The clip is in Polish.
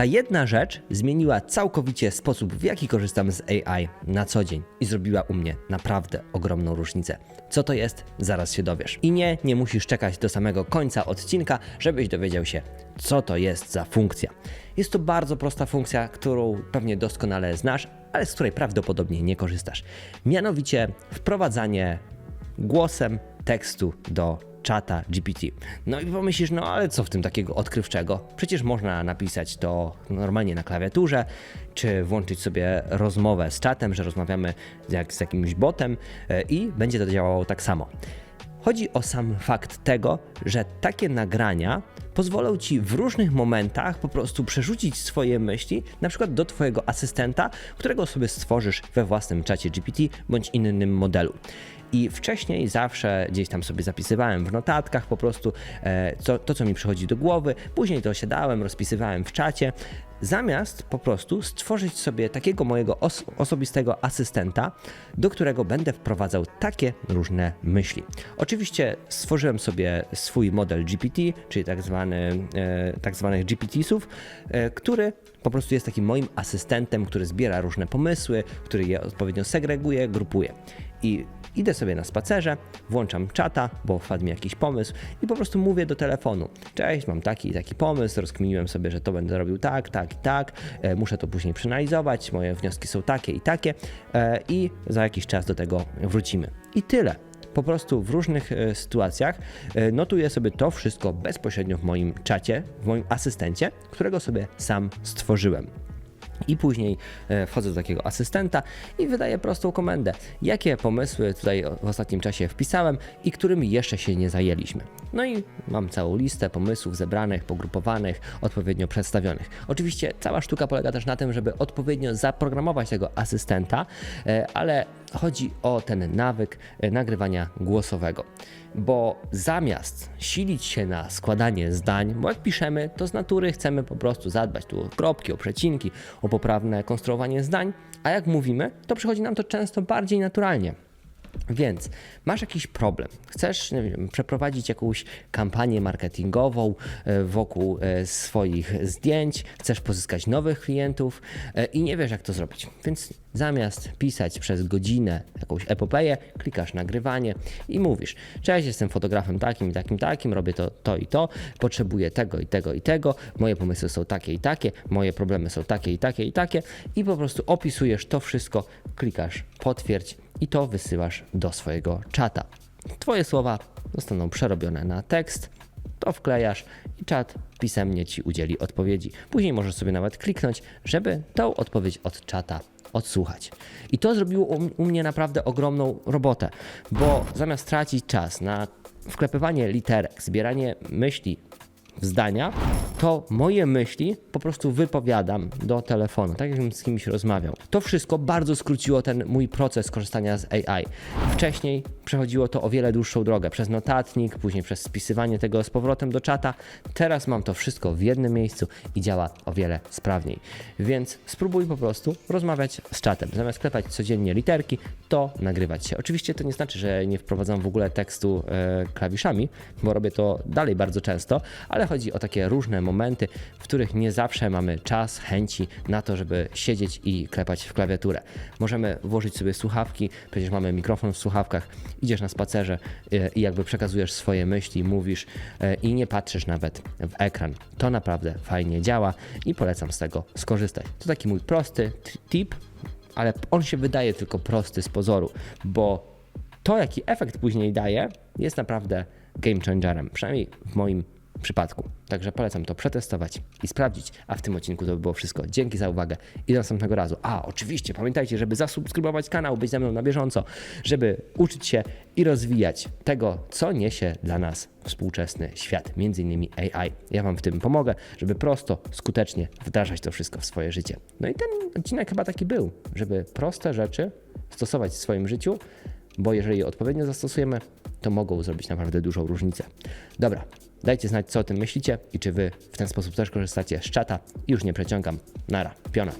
Ta jedna rzecz zmieniła całkowicie sposób, w jaki korzystam z AI na co dzień i zrobiła u mnie naprawdę ogromną różnicę. Co to jest? Zaraz się dowiesz. I nie, nie musisz czekać do samego końca odcinka, żebyś dowiedział się, co to jest za funkcja. Jest to bardzo prosta funkcja, którą pewnie doskonale znasz, ale z której prawdopodobnie nie korzystasz. Mianowicie wprowadzanie głosem tekstu do czata GPT. No i pomyślisz, no ale co w tym takiego odkrywczego? Przecież można napisać to normalnie na klawiaturze, czy włączyć sobie rozmowę z czatem, że rozmawiamy jak z jakimś botem e, i będzie to działało tak samo. Chodzi o sam fakt tego, że takie nagrania pozwolą ci w różnych momentach po prostu przerzucić swoje myśli, na przykład do Twojego asystenta, którego sobie stworzysz we własnym czacie GPT bądź innym modelu. I wcześniej zawsze gdzieś tam sobie zapisywałem w notatkach po prostu e, to, co mi przychodzi do głowy, później to siadałem, rozpisywałem w czacie, zamiast po prostu stworzyć sobie takiego mojego os osobistego asystenta, do którego będę wprowadzał takie różne myśli. Oczywiście stworzyłem sobie swój model GPT, czyli tak, zwany, e, tak zwanych GPT-sów, e, który po prostu jest takim moim asystentem, który zbiera różne pomysły, który je odpowiednio segreguje, grupuje. I idę sobie na spacerze, włączam czata, bo wpadł mi jakiś pomysł i po prostu mówię do telefonu. Cześć, mam taki i taki pomysł, rozkminiłem sobie, że to będę robił tak, tak i tak, e, muszę to później przeanalizować, moje wnioski są takie i takie e, i za jakiś czas do tego wrócimy. I tyle po prostu w różnych e, sytuacjach e, notuję sobie to wszystko bezpośrednio w moim czacie, w moim asystencie, którego sobie sam stworzyłem. I później e, wchodzę do takiego asystenta i wydaję prostą komendę. Jakie pomysły tutaj w ostatnim czasie wpisałem i którymi jeszcze się nie zajęliśmy. No i mam całą listę pomysłów zebranych, pogrupowanych, odpowiednio przedstawionych. Oczywiście cała sztuka polega też na tym, żeby odpowiednio zaprogramować tego asystenta, e, ale chodzi o ten nawyk e, nagrywania głosowego. Bo zamiast silić się na składanie zdań, bo jak piszemy, to z natury chcemy po prostu zadbać tu o kropki, o przecinki, o poprawne konstruowanie zdań, a jak mówimy, to przychodzi nam to często bardziej naturalnie. Więc masz jakiś problem, chcesz wiem, przeprowadzić jakąś kampanię marketingową e, wokół e, swoich zdjęć, chcesz pozyskać nowych klientów e, i nie wiesz, jak to zrobić. Więc zamiast pisać przez godzinę jakąś epopeję, klikasz nagrywanie i mówisz: Cześć, jestem fotografem takim i takim, takim, robię to, to i to, potrzebuję tego i tego i tego, moje pomysły są takie i takie, moje problemy są takie i takie i takie, i po prostu opisujesz to wszystko, klikasz potwierdź i to wysyłasz do swojego czata. Twoje słowa zostaną przerobione na tekst, to wklejasz i czat pisemnie ci udzieli odpowiedzi. Później możesz sobie nawet kliknąć, żeby tą odpowiedź od czata odsłuchać. I to zrobiło u mnie naprawdę ogromną robotę, bo zamiast tracić czas na wklepywanie literek, zbieranie myśli w zdania, to moje myśli po prostu wypowiadam do telefonu, tak jakbym z kimś rozmawiał. To wszystko bardzo skróciło ten mój proces korzystania z AI. Wcześniej przechodziło to o wiele dłuższą drogę, przez notatnik, później przez spisywanie tego z powrotem do czata. Teraz mam to wszystko w jednym miejscu i działa o wiele sprawniej. Więc spróbuj po prostu rozmawiać z czatem. Zamiast klepać codziennie literki, to nagrywać się. Oczywiście to nie znaczy, że nie wprowadzam w ogóle tekstu e, klawiszami, bo robię to dalej bardzo często, ale chodzi o takie różne momenty, w których nie zawsze mamy czas, chęci na to, żeby siedzieć i klepać w klawiaturę. Możemy włożyć sobie słuchawki, przecież mamy mikrofon w słuchawkach, idziesz na spacerze e, i jakby przekazujesz swoje myśli, mówisz e, i nie patrzysz nawet w ekran. To naprawdę fajnie działa i polecam z tego skorzystać. To taki mój prosty tip, ale on się wydaje tylko prosty z pozoru, bo to, jaki efekt później daje, jest naprawdę game changerem, przynajmniej w moim przypadku. Także polecam to przetestować i sprawdzić. A w tym odcinku to by było wszystko. Dzięki za uwagę i do następnego razu. A oczywiście pamiętajcie, żeby zasubskrybować kanał, być ze mną na bieżąco, żeby uczyć się i rozwijać tego, co niesie dla nas współczesny świat, między innymi AI. Ja Wam w tym pomogę, żeby prosto, skutecznie wdrażać to wszystko w swoje życie. No i ten odcinek chyba taki był, żeby proste rzeczy stosować w swoim życiu, bo jeżeli je odpowiednio zastosujemy, to mogą zrobić naprawdę dużą różnicę. Dobra, dajcie znać, co o tym myślicie i czy wy w ten sposób też korzystacie z czata. Już nie przeciągam. Nara, piona.